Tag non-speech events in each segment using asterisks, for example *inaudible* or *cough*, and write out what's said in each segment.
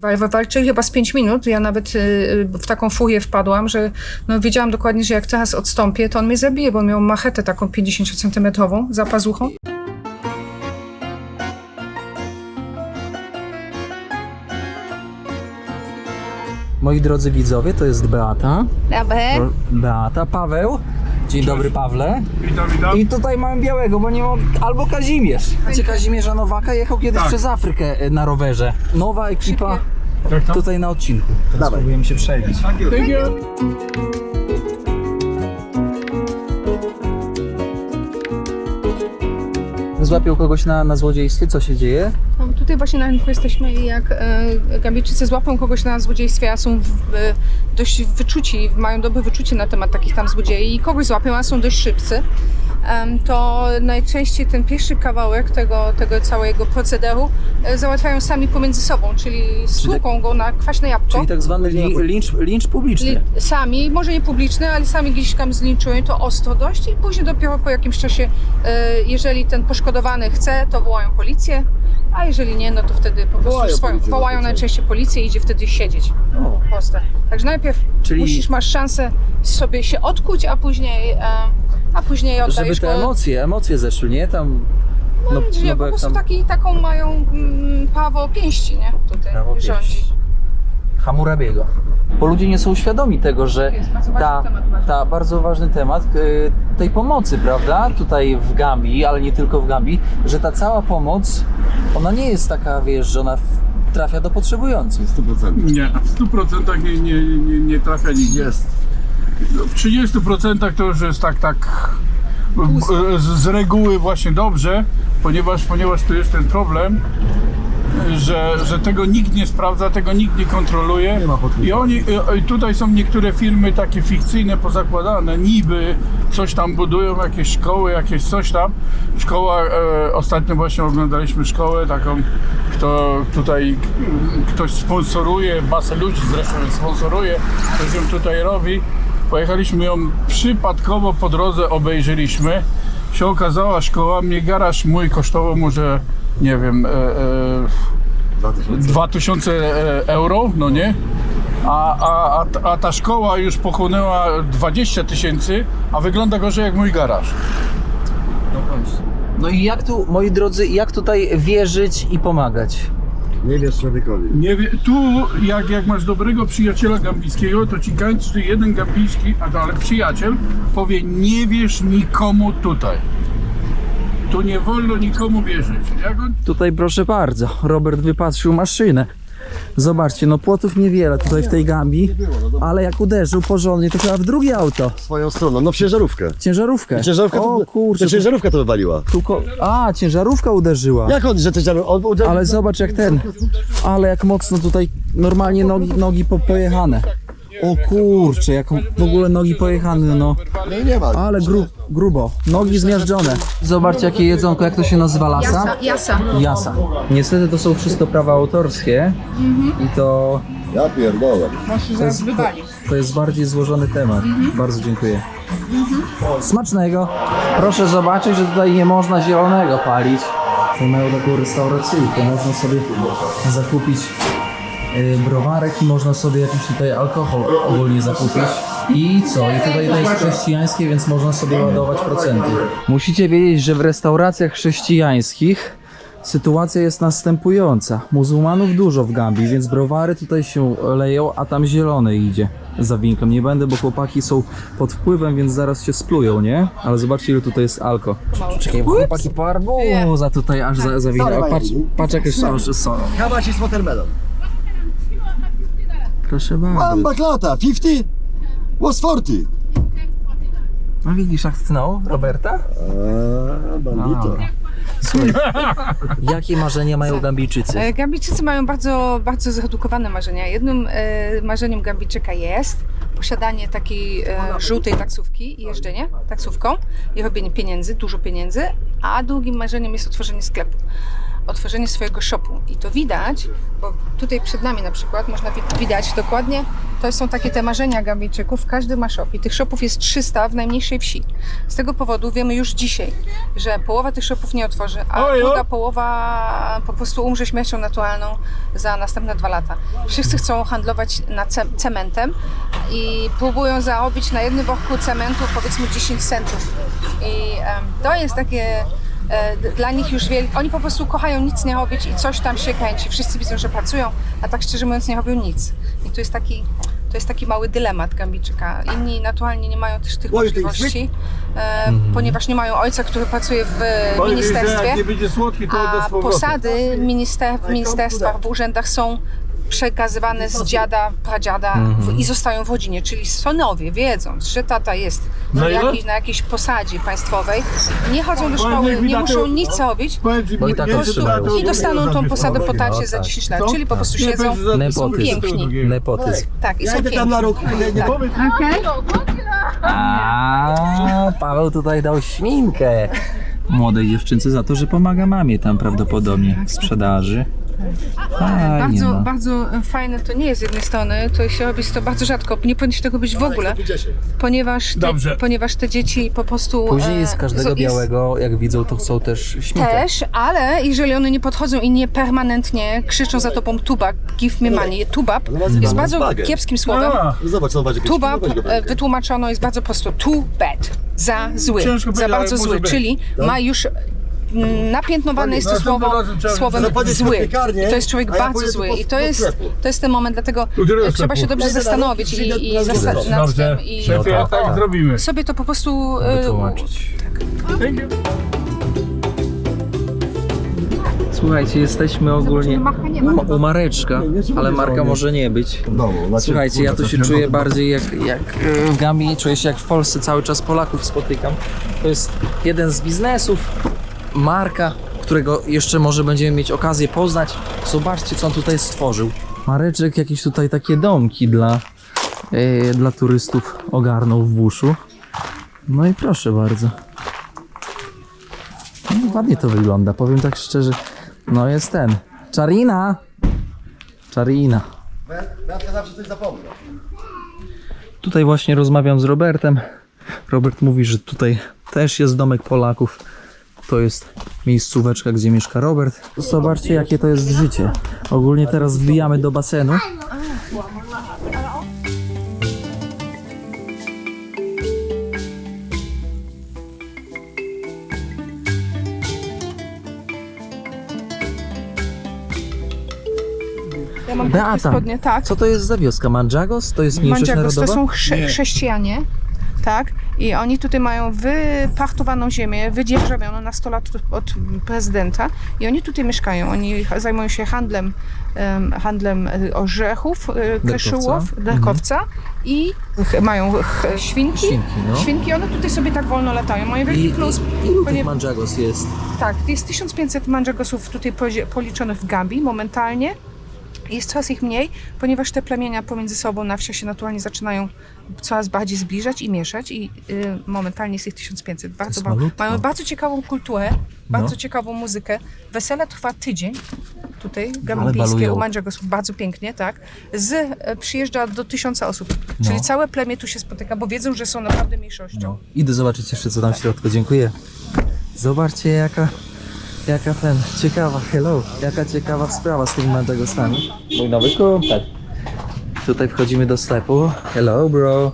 Wa- wa- Walczyli chyba z 5 minut. Ja nawet y, y, w taką furię wpadłam, że no, wiedziałam dokładnie, że jak teraz odstąpię, to on mnie zabije, bo miał machetę taką 50-centymetrową za pazuchą. Moi drodzy widzowie, to jest Beata. Dobry. Beata, Paweł. Dzień dobry, Pawle. Witam, witam. I tutaj mam białego, bo nie mam. Albo Kazimierz. Znacie Kazimierza Nowaka jechał kiedyś Tak. przez Afrykę e, na rowerze. Nowa ekipa Tak, tak. tutaj na odcinku. Teraz spróbujemy się przebić. Złapiał kogoś na, na złodziejstwie, co się dzieje? No, tutaj właśnie na rynku jesteśmy i jak e, Gambijczycy złapią kogoś na złodziejstwie, a są w, e, dość wyczuci, mają dobre wyczucie na temat takich tam złodziei i kogoś złapią, a są dość szybcy, to najczęściej ten pierwszy kawałek tego, tego całego procederu e, załatwiają sami pomiędzy sobą, czyli stłuką go na kwaśne jabłko. Czyli tak zwany li, lincz, lincz publiczny. Li- sami, może nie publiczny, ale sami gdzieś tam zlinczują to ostro dość i później dopiero po jakimś czasie, e, jeżeli ten poszkodowany chce, to wołają policję, a jeżeli nie, no to wtedy po prostu Wołają swoją, policję wołają zazwyczaj. najczęściej policję i idzie wtedy siedzieć. O. Proste. Także najpierw Czyli- musisz, masz szansę sobie się odkuć, a później, e, a później Żeby oddajesz te go. emocje, emocje zeszły, nie? Tam. No, nie, bo po jak prostu tam- taki, taką mają mm, pięści, nie? Tutaj Prawo rządzi. pięści. Hammurabiego. Bo ludzie nie są świadomi tego, że jest bardzo ważny ta, ta bardzo ważny temat y, tej pomocy, prawda? Tutaj w Gambii, ale nie tylko w Gambii, że ta cała pomoc, ona nie jest taka, wiesz, że ona trafia do potrzebujących. 100%. Nie, w 100% nie, nie, nie, nie trafia nigdzie. Jest. W 30% to już jest tak, tak z, z reguły właśnie dobrze, ponieważ, ponieważ tu jest ten problem, że, że tego nikt nie sprawdza, tego nikt nie kontroluje. Nie. I oni, e, i tutaj są niektóre firmy takie fikcyjne, pozakładane, niby coś tam budują, jakieś szkoły, jakieś coś tam. Szkoła, e, ostatnio właśnie oglądaliśmy szkołę taką, kto tutaj ktoś sponsoruje, masę ludzi zresztą sponsoruje, ktoś ją tutaj robi. Pojechaliśmy ją przypadkowo po drodze, obejrzeliśmy. Się okazała szkoła, mnie garaż mój kosztował może, nie wiem, e, e, 2000. 2000 e, euro, no nie? A, a, a, a ta szkoła już pochłonęła 20 tysięcy, a wygląda gorzej jak mój garaż. No i jak tu, moi drodzy, jak tutaj wierzyć i pomagać? Nie wierz człowiekowi. Nie wie, tu jak, jak masz dobrego przyjaciela gambijskiego, to ci każdy jeden gambijski, ale przyjaciel, powie nie wierz nikomu tutaj. Tu nie wolno nikomu wierzyć. Jak on Tutaj proszę bardzo, Robert wypatrzył maszynę. Zobaczcie, no płotów niewiele tutaj w tej Gambii, ale jak uderzył porządnie, to chyba w drugie auto. Swoją stroną. No w ciężarówkę. Ciężarówkę. Ciężarówka O to, kurczę, to ciężarówka to wywaliła. tu ko- A, ciężarówka uderzyła. Jak on, że to ciężarówka? Uderzył. Ale zobacz jak ten, ale jak mocno tutaj normalnie nogi, nogi po, pojechane. O kurczę, jak w ogóle nogi pojechane, no. No i nie ma. Ale gru, grubo, nogi zmiażdżone. Zobaczcie jakie jedzonko, jak to się nazywa lasa? Jasa, jasa. Niestety to są wszystko prawa autorskie i to, Ja pierdolę. Masz się zaraz wywalić. to jest bardziej złożony temat. Bardzo dziękuję. Smacznego. Proszę zobaczyć, że tutaj nie można zielonego palić. Tutaj mają taką restauracyjkę, można sobie zakupić browarek i można sobie jakiś tutaj alkohol ogólnie zakupić. I co? I tutaj to jest chrześcijańskie, więc można sobie ładować procenty. Musicie wiedzieć, że w restauracjach chrześcijańskich sytuacja jest następująca. Muzułmanów dużo w Gambii, więc browary tutaj się leją, a tam zielone idzie za. Nie będę, bo chłopaki są pod wpływem, więc zaraz się splują, nie? Ale zobaczcie, ile tutaj jest alko. Czekaj, bo chłopaki po arbuza tutaj aż za, zawinęły. Patrz, patrz jakie są, że są. How much is watermelon? Proszę bardzo. One baklata. 50? Was 40? No widzisz, jak tchnął Roberta? Eee, bandito. Słuchaj, *laughs* jakie marzenia mają Gambijczycy? E, Gambijczycy mają bardzo, bardzo zredukowane marzenia. Jednym e, marzeniem Gambijczyka jest posiadanie takiej e, żółtej taksówki i jeżdżenie taksówką i robienie pieniędzy, dużo pieniędzy, a drugim marzeniem jest otworzenie sklepu. Otworzenie swojego shopu. I to widać, bo tutaj przed nami na przykład można wi- widać dokładnie, to są takie te marzenia Gambijczyków, każdy ma shop i tych shopów jest 300 w najmniejszej wsi. Z tego powodu wiemy już dzisiaj, że połowa tych shopów nie otworzy, a Ojo. druga połowa po prostu umrze śmiercią naturalną za następne dwa lata. Wszyscy chcą handlować na ce- cementem i próbują zarobić na jednym worku cementu powiedzmy 10 centów. I em, to jest takie dla nich już wielkie. Oni po prostu kochają nic nie robić i coś tam się kręci. Wszyscy widzą, że pracują, a tak szczerze mówiąc nie robią nic. I to jest taki, to jest taki mały dylemat Gambijczyka. Inni naturalnie nie mają też tych możliwości, e, ponieważ nie mają ojca, który pracuje w ministerstwie. A posady minister, w ministerstwach, w urzędach są przekazywane z dziada, pradziada w, i zostają w rodzinie, czyli synowie wiedząc, że tata jest Na na, jakiej, na jakiejś posadzie państwowej, nie chodzą do szkoły, nie muszą nic robić No i nie tak otrzymają. i dostaną tą posadę po tacie za tak. 10 lat, Co? czyli po prostu siedzą, za- Nepotyzm. są piękni. Nepotyzm. Tak, i Ja są idę tam na piękni. rok, nie, nie Tak. powiem. A, Paweł tutaj dał śminkę młodej dziewczynce za to, że pomaga mamie tam prawdopodobnie w sprzedaży. Fajnie, Bardzo, no. bardzo fajne to nie jest z jednej strony, to się robi to bardzo rzadko, nie powinno się tego być w ogóle, ponieważ te, Dobrze. ponieważ te dzieci po prostu... Później e, z każdego jest- białego, jak widzą, to chcą też śminkę. Też, ale jeżeli one nie podchodzą i nie permanentnie krzyczą za tobą tubak, give me money, tubab jest bardzo bagę. kiepskim słowem. A, Zobacz, zobacz, jakieś Tubab weź go e, jest bardzo prosto too bad, za zły, Ciężko za powiedzieć, ale bardzo może zły, być. czyli ma już mm, napiętnowane jest to następnym słowo słowem zły. I to jest człowiek bardzo zły i to jest, to jest ten moment, dlatego trzeba się dobrze zastanowić i, i zasta- nad Dobrze, tym i szefie, No to- tak zrobimy. sobie to po prostu e, Wytłumaczyć. You. Słuchajcie, jesteśmy ogólnie u, u Mareczka, ale Marka może nie być. Znaczy, Słuchajcie, ja tu się czuję bardziej jak, jak e, w Gambii, czuję się jak w Polsce, cały czas Polaków spotykam. To jest jeden z biznesów, Marka, którego jeszcze może będziemy mieć okazję poznać. Zobaczcie, co on tutaj stworzył. Mareczek jakieś tutaj takie domki dla, e, dla turystów ogarnął w buszu. No i proszę bardzo. No, ładnie to wygląda, powiem tak szczerze. No jest ten. Czarina! Czarina. Ja zawsze coś zapomnę. Tutaj właśnie rozmawiam z Robertem. Robert mówi, że tutaj też jest domek Polaków. To jest miejscóweczka, gdzie mieszka Robert. Zobaczcie, jakie to jest życie. Ogólnie teraz wbijamy do basenu. Ja mam Beata. spodnie, tak. Co to jest za wioska? Mandżagos? To jest mniejszość Mandżagos to narodowa? są chrze- Nie. chrześcijanie, tak? I oni tutaj mają wypachtowaną ziemię, wydzierżawioną na 100 lat od prezydenta i oni tutaj mieszkają. Oni zajmują się handlem, em, handlem e, orzechów, keszułów, derkowca i ch- mają świnki. Świnki, no. Świnki, one tutaj sobie tak wolno latają. Mają I, wielki i, plus. ilu ponie- tych Mandżagos jest? tak, jest 1500 mandżagosów tutaj policzonych w Gambii momentalnie. Jest coraz ich mniej, ponieważ te plemienia pomiędzy sobą na wsiach się naturalnie zaczynają coraz bardziej zbliżać i mieszać i y, momentalnie jest ich 1500. Bardzo, ba- mają bardzo ciekawą kulturę, bardzo No. ciekawą muzykę. Wesele trwa tydzień tutaj, gambijskie u mandżagosów, bardzo pięknie, tak. Z, e, przyjeżdża do tysiąca osób, czyli No. całe plemię tu się spotyka, bo wiedzą, że są naprawdę mniejszością. No. Idę zobaczyć jeszcze co tam w środku. Dziękuję. Zobaczcie jaka, jaka ten, ciekawa, hello, jaka ciekawa sprawa z tymi Mandżagosami. Mój nowy kumpel. Tutaj wchodzimy do sklepu. Hello bro.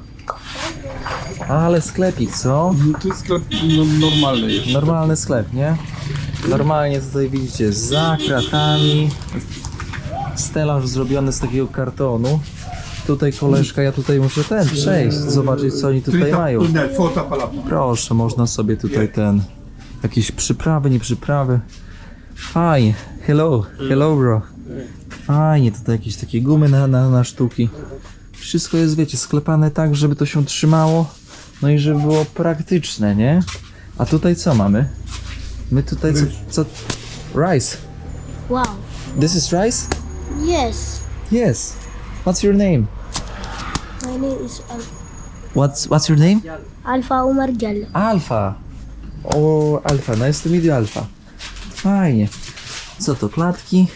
Ale sklepik, co? To jest sklep no, normalny jest. Normalny sklep, nie? Normalnie tutaj widzicie za kratami. Stelaż zrobiony z takiego kartonu. Tutaj koleżka, ja tutaj muszę ten przejść, zobaczyć co oni tutaj mają. Proszę, można sobie tutaj ten. Jakieś przyprawy, nie przyprawy. Fajnie. Hello, hello bro. Fajnie, tutaj jakieś takie gumy na, na, na sztuki. Wszystko jest, wiecie, sklepane tak, żeby to się trzymało. No i żeby było praktyczne, nie? A tutaj co mamy? My tutaj co. co rice. Wow. This is rice? Yes. Yes. What's your name? My name is Al- What's What's your name? Alpha Umar Jalla. Alfa. O, Alfa, to meet you, Alfa. Fajnie. Co to, klatki?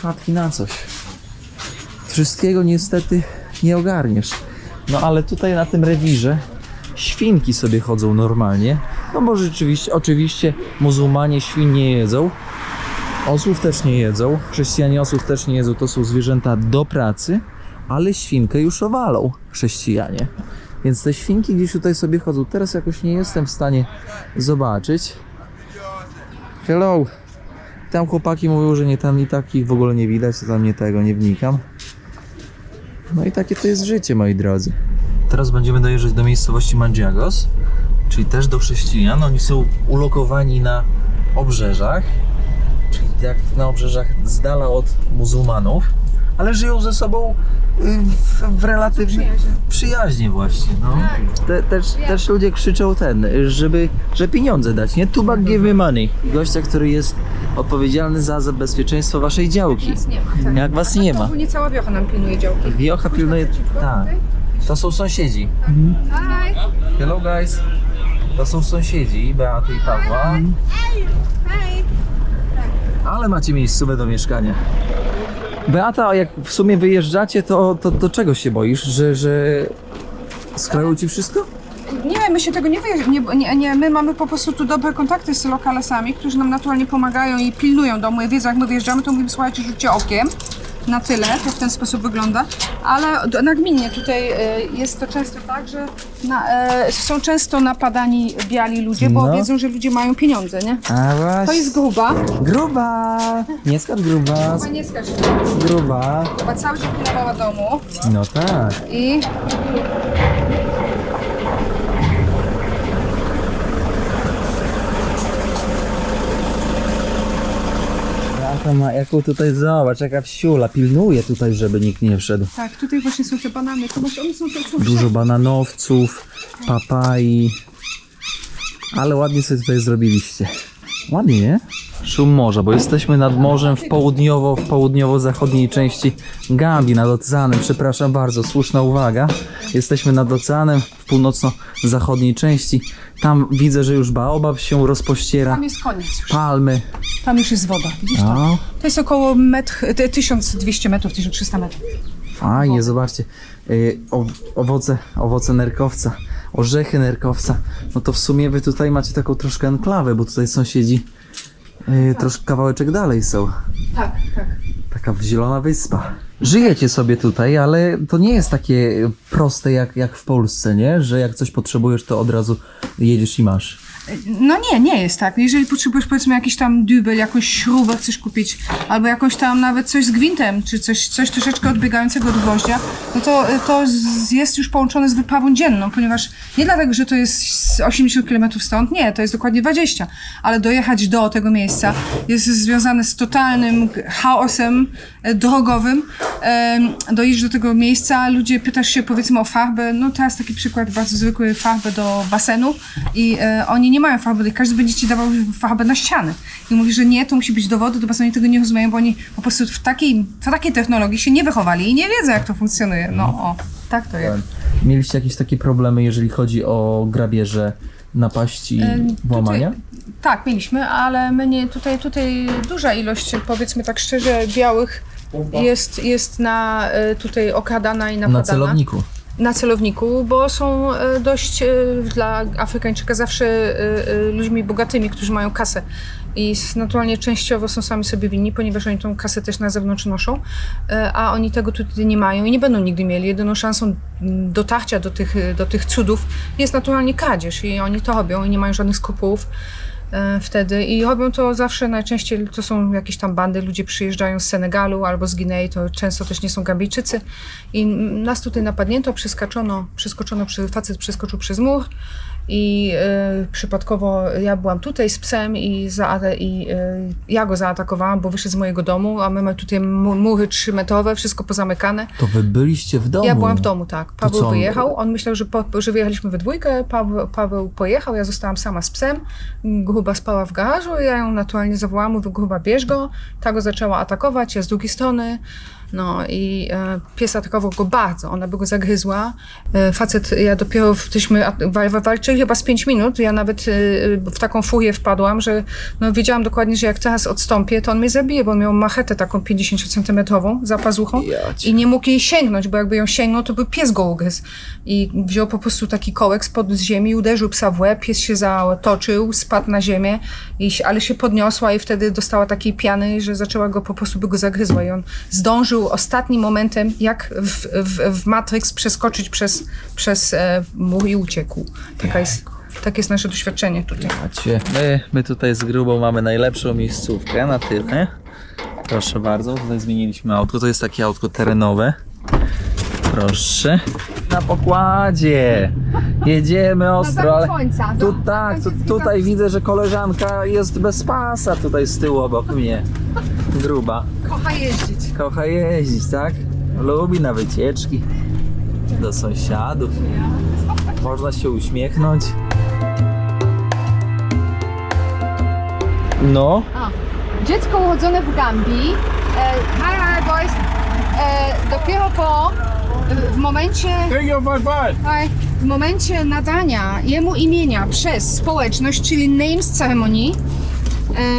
Klatki na coś. Wszystkiego niestety nie ogarniesz. No ale tutaj na tym rewirze świnki sobie chodzą normalnie. No bo rzeczywiście, oczywiście muzułmanie świn nie jedzą. Osłów też nie jedzą. Chrześcijanie osłów też nie jedzą. To są zwierzęta do pracy, ale świnkę już owalą chrześcijanie. Więc te świnki gdzieś tutaj sobie chodzą. Teraz jakoś nie jestem w stanie zobaczyć. Hello. Tam chłopaki mówią, że nie tam i takich w ogóle nie widać, to tam nie tego, nie wnikam. No i takie to jest życie, moi drodzy. Teraz będziemy dojeżdżać do miejscowości Mandziagos, czyli też do chrześcijan. Oni są ulokowani na obrzeżach, czyli jak na obrzeżach z dala od muzułmanów, ale żyją ze sobą y, w, w relatywnie Przyjaźnie. właśnie. No. Te, też, też ludzie krzyczą ten, żeby, że pieniądze dać, nie? Tubak give me money. Gościa, który jest odpowiedzialny za zabezpieczeństwo waszej działki. Nas nie ma. Tak. Jak was nie ma. Ogólnie cała wiocha nam pilnuje działki. Wiocha pilnuje... Tak. To są sąsiedzi. Hi. Hello guys. To są sąsiedzi Beaty i Pawła. Ale macie miejscówę do mieszkania. Beata, jak w sumie wyjeżdżacie, to, to, to czego się boisz? Że, że skleją ci wszystko? Nie, my się tego nie, wyje- nie, nie, nie, my mamy po prostu tu dobre kontakty z lokalesami, którzy nam naturalnie pomagają i pilnują domu. Ja wiedzę, jak my wyjeżdżamy, to mówimy, słuchajcie, rzućcie okiem. Na tyle, to w ten sposób wygląda. Ale nagminnie tutaj e, jest to często tak, że na, e, są często napadani biali ludzie, bo No. wiedzą, że ludzie mają pieniądze, nie? A właśnie. To jest gruba. Gruba! Nie skacz gruba, Chyba nie skacz. gruba. Chyba cały dzień pilnowała domu No tak. i Beata ma jaką tutaj, zobacz, jaka wsiula, pilnuje tutaj, żeby nikt nie wszedł. tak, tutaj właśnie są te banany. To właśnie one są, to są Dużo bananowców, papai. Ale ładnie sobie tutaj zrobiliście. Ładnie, nie? Szum morza, bo jesteśmy nad morzem w południowo, w południowo-zachodniej części Gambii, nad oceanem. Przepraszam bardzo, słuszna uwaga. Jesteśmy nad oceanem w północno-zachodniej części. Tam widzę, że już baobab się rozpościera. Tam jest koniec już. Palmy. Tam już jest woda. Widzisz to? No, To jest około metr, te 1200 metrów, 1300 metrów. Fajnie, zobaczcie. O, owoce, owoce nerkowca, orzechy nerkowca. No to w sumie wy tutaj macie taką troszkę enklawę, bo tutaj sąsiedzi yy, troszkę kawałeczek dalej są. Tak, tak. Taka zielona wyspa. Żyjecie sobie tutaj, ale to nie jest takie proste jak, jak w Polsce, nie? Że jak coś potrzebujesz, to od razu jedziesz i masz. No nie, nie jest tak. Jeżeli potrzebujesz powiedzmy jakiś tam dubel, jakąś śrubę chcesz kupić, albo jakąś tam nawet coś z gwintem, czy coś, coś troszeczkę odbiegającego od gwoździa, no to to z, jest już połączone z wyprawą dzienną, ponieważ nie dlatego, że to jest z 80 km stąd, nie, to jest dokładnie 20, ale dojechać do tego miejsca jest związane z totalnym chaosem drogowym. Dojedziesz do tego miejsca, ludzie pytasz się powiedzmy o farbę, no teraz taki przykład bardzo zwykły, farbę do basenu i e, oni nie mają farby, każdy będzie ci dawał farbę na ściany. I mówi, że nie, to musi być do wody, do basenu, oni tego nie rozumieją, bo oni po prostu w takiej, w takiej technologii się nie wychowali i nie wiedzą jak to funkcjonuje. No o, tak to jest. Mieliście jakieś takie problemy, jeżeli chodzi o grabieże, napaści, Em, włamania? Tutaj, tak, mieliśmy, ale my nie, tutaj, tutaj duża ilość, powiedzmy tak szczerze, białych jest, jest na e, tutaj okradana i napadana. Na celowniku. na celowniku, bo są e, dość e, dla Afrykańczyka zawsze ludźmi bogatymi, którzy mają kasę. I naturalnie częściowo są sami sobie winni, ponieważ oni tą kasę też na zewnątrz noszą, a oni tego tutaj nie mają i nie będą nigdy mieli. Jedyną szansą mm, dotarcia do tych, do tych cudów jest naturalnie kradzież i oni to robią i nie mają żadnych skrupułów wtedy. I robią to zawsze najczęściej to są jakieś tam bandy, ludzie przyjeżdżają z Senegalu albo z Gwinei, to często też nie są Gambijczycy. I nas tutaj napadnięto, przeskaczono, przeskoczono, facet przeskoczył przez mur i e, przypadkowo ja byłam tutaj z psem i, za, i e, ja go zaatakowałam, bo wyszedł z mojego domu, a my mamy tutaj mu- mury trzymetrowe, wszystko pozamykane. To wy byliście w domu. Ja byłam w domu, tak. Paweł on- wyjechał, on myślał, że, po, że wyjechaliśmy we dwójkę, Paweł, Paweł pojechał, ja zostałam sama z psem, Gruba spała w garażu, ja ją naturalnie zawołałam, mówię, Gruba bierz go, ta go zaczęła atakować, ja z drugiej strony, No i e, pies atakował go bardzo, ona by go zagryzła. E, facet, ja dopiero wtyśmy walczyli chyba z 5 minut, ja nawet e, w taką furię wpadłam, że no, wiedziałam dokładnie, że jak teraz odstąpię, to on mnie zabije, bo on miał machetę taką 50-centymetrową za pazuchą i nie mógł jej sięgnąć, bo jakby ją sięgnął, to by pies go ugryzł. I wziął po prostu taki kołek spod z ziemi, uderzył psa w łeb, pies się zatoczył, spadł na ziemię, i, ale się podniosła i wtedy dostała takiej piany, że zaczęła go po prostu, by go zagryzła i on zdążył ostatnim momentem, jak w, w, w Matrix, przeskoczyć przez, przez e, mur i uciekł. Taka jest, takie jest nasze doświadczenie tutaj. Macie. My, my tutaj z grubą mamy najlepszą miejscówkę na tyle. Proszę bardzo, tutaj zmieniliśmy autko. To jest takie autko terenowe. Proszę. Na pokładzie. Jedziemy ostro, ale końca. tu tak, tu, tutaj widzę, że koleżanka jest bez pasa tutaj z tyłu obok mnie. Gruba. Kocha jeździć. Kocha jeździć, tak? Lubi na wycieczki. Do sąsiadów. Można się uśmiechnąć. No, A, dziecko urodzone w Gambii. E, hi, hi, boys. E, dopiero po, w momencie, w momencie nadania jemu imienia przez społeczność, czyli names ceremonii, e,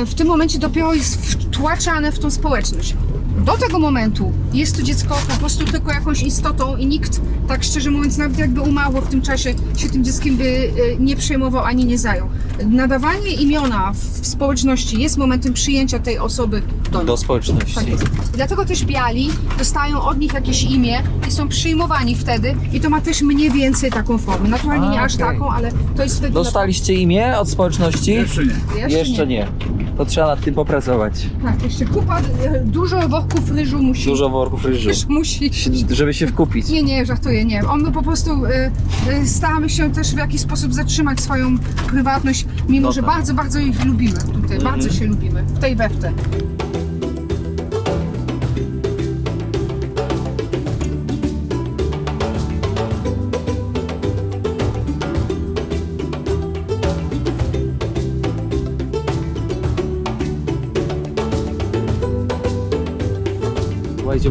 w tym momencie dopiero jest wtłaczane w tą społeczność. Do tego momentu jest to dziecko po prostu tylko jakąś istotą i nikt, tak szczerze mówiąc, nawet jakby umarło w tym czasie, się tym dzieckiem by e, nie przejmował ani nie zajął. Nadawanie imiona w społeczności jest momentem przyjęcia tej osoby do do społeczności. Tak jest. Dlatego też biali dostają od nich jakieś imię i są przyjmowani wtedy i to ma też mniej więcej taką formę. Naturalnie A, nie aż taką, ale to jest wtedy... Dostaliście imię od społeczności? Jeszcze nie. Jeszcze, Jeszcze nie. To trzeba nad tym popracować. Tak, jeszcze kupa, e, dużo worków ryżu musi... Dużo worków ryżu. Ryż *laughs* musi... Żeby się wkupić. Nie, nie, żartuję, nie. On my po prostu y, y, staramy się też w jakiś sposób zatrzymać swoją prywatność, mimo No że tak. bardzo, bardzo ich lubimy tutaj, bardzo się lubimy, w tej we w.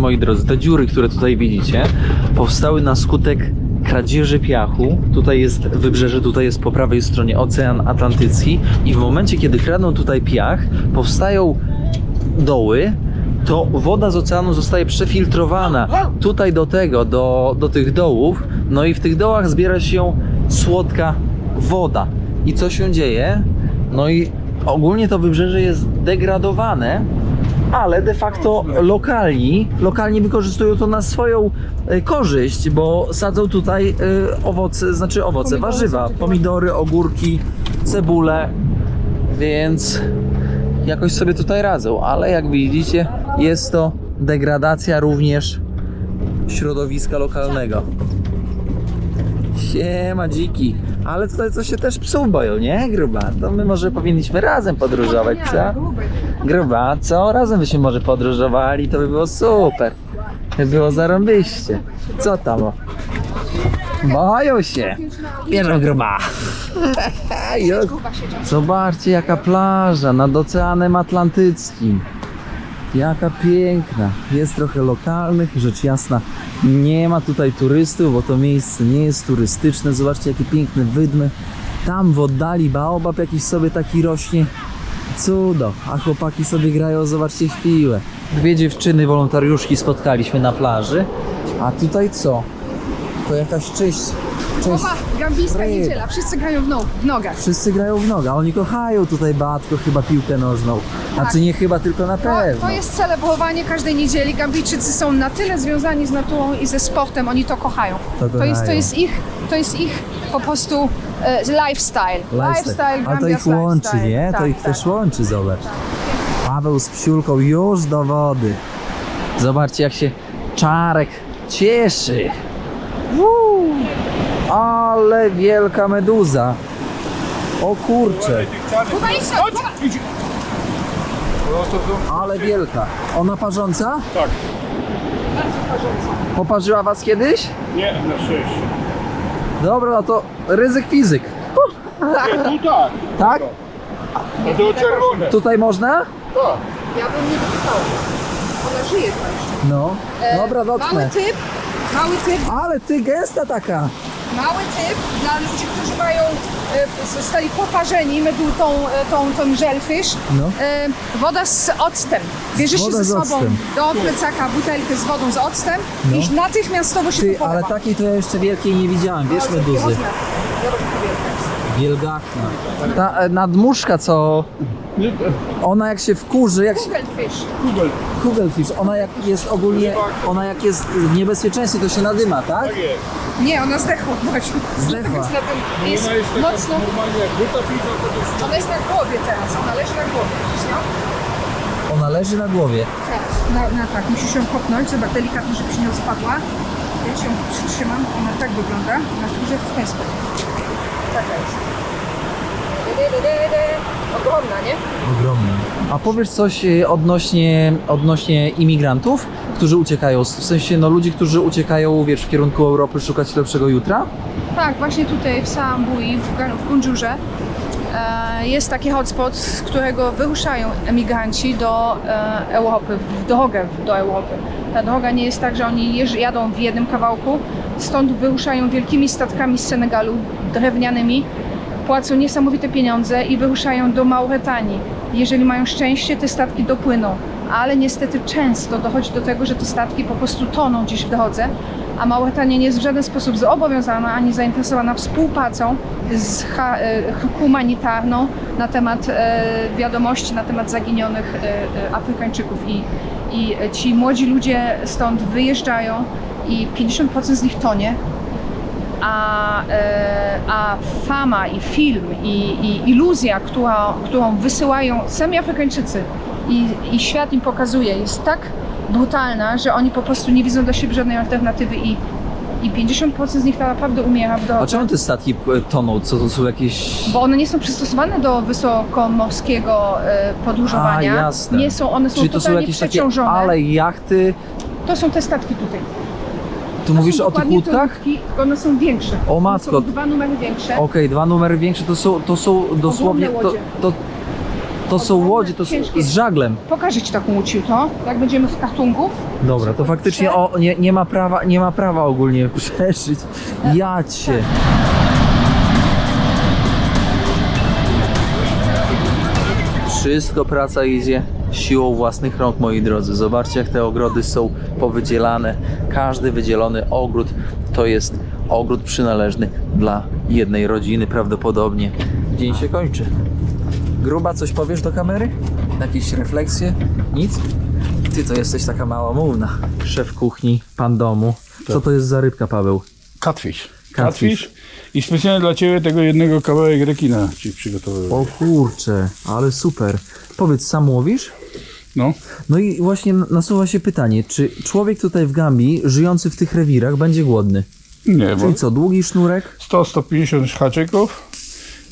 moi drodzy, te dziury, które tutaj widzicie, powstały na skutek kradzieży piachu. Tutaj jest wybrzeże, tutaj jest po prawej stronie Ocean Atlantycki i w momencie, kiedy kradną tutaj piach, powstają doły, to woda z oceanu zostaje przefiltrowana tutaj do tego, do, do tych dołów, no i w tych dołach zbiera się słodka woda. I co się dzieje? No i ogólnie to wybrzeże jest degradowane, ale de facto lokalni, lokalni wykorzystują to na swoją e, korzyść, bo sadzą tutaj e, owoce, znaczy owoce, Pomidory, warzywa, sadzą pomidory, ogórki, cebule, więc jakoś sobie tutaj radzą, ale jak widzicie, jest to degradacja również środowiska lokalnego. Siema dziki, ale tutaj to się też psów boją, nie gruba? To my może powinniśmy razem podróżować, co? Gruba, co? Razem byśmy może podróżowali, to by było super. By było zarąbyście. Co tam? Boją się. Bierzą gruba. *laughs* Zobaczcie jaka plaża nad Oceanem Atlantyckim. Jaka piękna. Jest trochę lokalnych, rzecz jasna. Nie ma tutaj turystów, bo to miejsce nie jest turystyczne. Zobaczcie jakie piękne wydmy. Tam w oddali baobab jakiś sobie taki rośnie. Cudo, a chłopaki sobie grają, zobaczcie w piłę. Dwie dziewczyny wolontariuszki spotkaliśmy na plaży. A tutaj co? To jakaś czyść. czyść. Opa, gambijska Ryba. niedziela, wszyscy grają w, no, w nogach. Wszyscy grają w nogę, a oni kochają tutaj Batko chyba piłkę nożną. A Tak. czy nie chyba tylko na To, pewno. to jest celebrowanie każdej niedzieli. Gambijczycy są na tyle związani z naturą i ze sportem, oni to kochają. To To jest, to kochają. jest ich, to jest ich po prostu e, lifestyle. Lifestyle, Ale to Gambia's ich łączy, lifestyle. nie? To Tak, ich tak. też łączy, zobacz. Paweł z psiulką już do wody. Zobaczcie jak się Czarek cieszy. Wuu! Ale wielka meduza. O kurcze. No to to... ale wielka. Ona parząca? Tak. Poparzyła was kiedyś? Nie, na szczęście. Dobra, no to ryzyk fizyk. Nie, tu tak. Tak? To było czerwone. Tutaj można? Tak. Ja bym nie dotykała. Ona żyje tam jeszcze. No, dobra, Mały dotknę. typ, mały typ, Ale ty gęsta taka. mały typ dla ludzi, którzy mają, e, zostali poparzeni, my był tą, e, tą, tą żelfish. No. E, woda z octem. Bierzesz się Woda ze z sobą octem. do plecaka butelkę z wodą z octem No. i natychmiastowo się Ty, ale takiej to ja jeszcze wielkiej nie widziałem, wiesz meduzy. Wielgachna. Ta e, nadmuszka, co ona jak się wkurzy, jak się, Kugelfish. Google. kugelfish, ona jak jest ogólnie, ona jak jest w niebezpieczeństwie, to się nadyma, tak? Nie, ona zdechła właśnie. Zdechła. Jest, na tym, jest Ona jest taka mocno, normalnie jak buta to też ona jest na głowie teraz, ona leży na głowie. Widzisz ją? Ona leży na głowie. Tak, na, na tak, musisz ją kopnąć, zobacz, delikatnie, żeby się nie odpadła. Ja ci ją przytrzymam, ona tak wygląda, na skórze w ten sposób. Taka jest. Ogromna, nie? Ogromny. A powiesz coś e, odnośnie, odnośnie imigrantów, którzy uciekają, w sensie no ludzi, którzy uciekają, wiesz, w kierunku Europy szukać lepszego jutra? Tak, właśnie tutaj w Sambui, w, w Gundżurze e, jest taki hotspot, z którego wyruszają emigranci do e, Europy, w drogę do Europy. Ta droga nie jest tak, że oni jadą w jednym kawałku, stąd wyruszają wielkimi statkami z Senegalu, drewnianymi, płacą niesamowite pieniądze i wyruszają do Mauretanii. Jeżeli mają szczęście, te statki dopłyną, ale niestety często dochodzi do tego, że te statki po prostu toną gdzieś w drodze, a Mauretania nie jest w żaden sposób zobowiązana ani zainteresowana współpracą z e, humanitarną na temat e, wiadomości na temat zaginionych e, Afrykańczyków. I, i ci młodzi ludzie stąd wyjeżdżają i 50% z nich tonie, a, a fama i film i, i iluzja, która, którą wysyłają sami Afrykańczycy i, i świat im pokazuje, jest tak brutalna, że oni po prostu nie widzą dla siebie żadnej alternatywy i, i 50% z nich tak naprawdę umiera w A drodze. czemu te statki e, toną? Co to są jakieś... Bo one nie są przystosowane do wysokomorskiego e, podróżowania. A, jasne. Nie są, one są Czyli to są totalnie jakieś takie przeciążone. ale jachty. To są te statki tutaj. Tu To mówisz o tych łódkach? łódki, One są większe. O matko. Są dwa numery większe. Okej, dwa numery większe to są, to są dosłownie. To, to, to są łodzie, to są ciężkie. z żaglem. Pokażę Ci taką łódź jutro, jak będziemy w kartungu. Dobra, to faktycznie o, nie, nie, ma prawa, nie ma prawa ogólnie *laughs* przeżyć. Ja cię. Wszystko praca idzie siłą własnych rąk, moi drodzy. Zobaczcie, jak te ogrody są powydzielane. Każdy wydzielony ogród to jest ogród przynależny dla jednej rodziny prawdopodobnie. Dzień się kończy. Gruba, coś powiesz do kamery? Jakieś refleksje? Nic? Ty to jesteś taka małomówna. Szef kuchni, pan domu. Co to jest za rybka, Paweł? Catfish. Catfish. Catfish. I specjalnie dla Ciebie tego jednego kawałek rekina Ci przygotowałem. O kurcze, ale super. Powiedz, sam łowisz? No. No i właśnie nasuwa się pytanie, czy człowiek tutaj w Gambii, żyjący w tych rewirach, będzie głodny? Nie, bo Czyli co, długi sznurek? 100-150 haczyków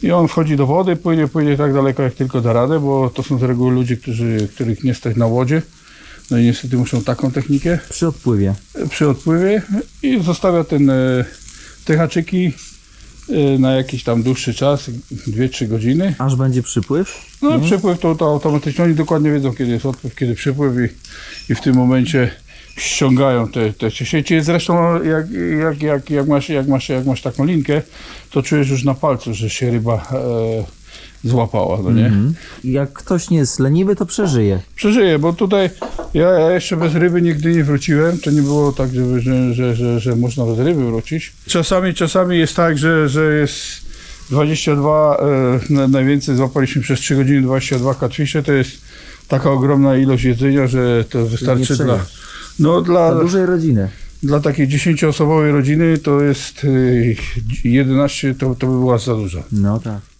i on wchodzi do wody, płynie, płynie tak daleko jak tylko da radę, bo to są z reguły ludzie, którzy, których nie stać na łodzie. No i niestety muszą taką technikę Przy odpływie. przy odpływie i zostawia ten, e, te haczyki e, na jakiś tam dłuższy czas, 2-3 godziny. Aż będzie przypływ? No przepływ to, to automatycznie, oni dokładnie wiedzą kiedy jest odpływ, kiedy przypływ i, i w tym momencie ściągają te, te sieci. Zresztą jak, jak, jak, jak, masz, jak, masz, jak masz taką linkę, to czujesz już na palcu, że się ryba e, złapała, no nie? Mhm. Jak ktoś nie jest leniwy, to przeżyje. Przeżyję, bo tutaj ja, ja jeszcze bez ryby nigdy nie wróciłem. To nie było tak, żeby, że, że, że, że można bez ryby wrócić. Czasami, czasami jest tak, że, że jest 22, e, na- najwięcej złapaliśmy przez 3 godziny 22 katwisze. To jest taka ogromna ilość jedzenia, że to wystarczy dla. No, dla, Dla dużej rodziny. dla takiej 10-osobowej rodziny to jest e, 11, to, to by była za dużo. No tak.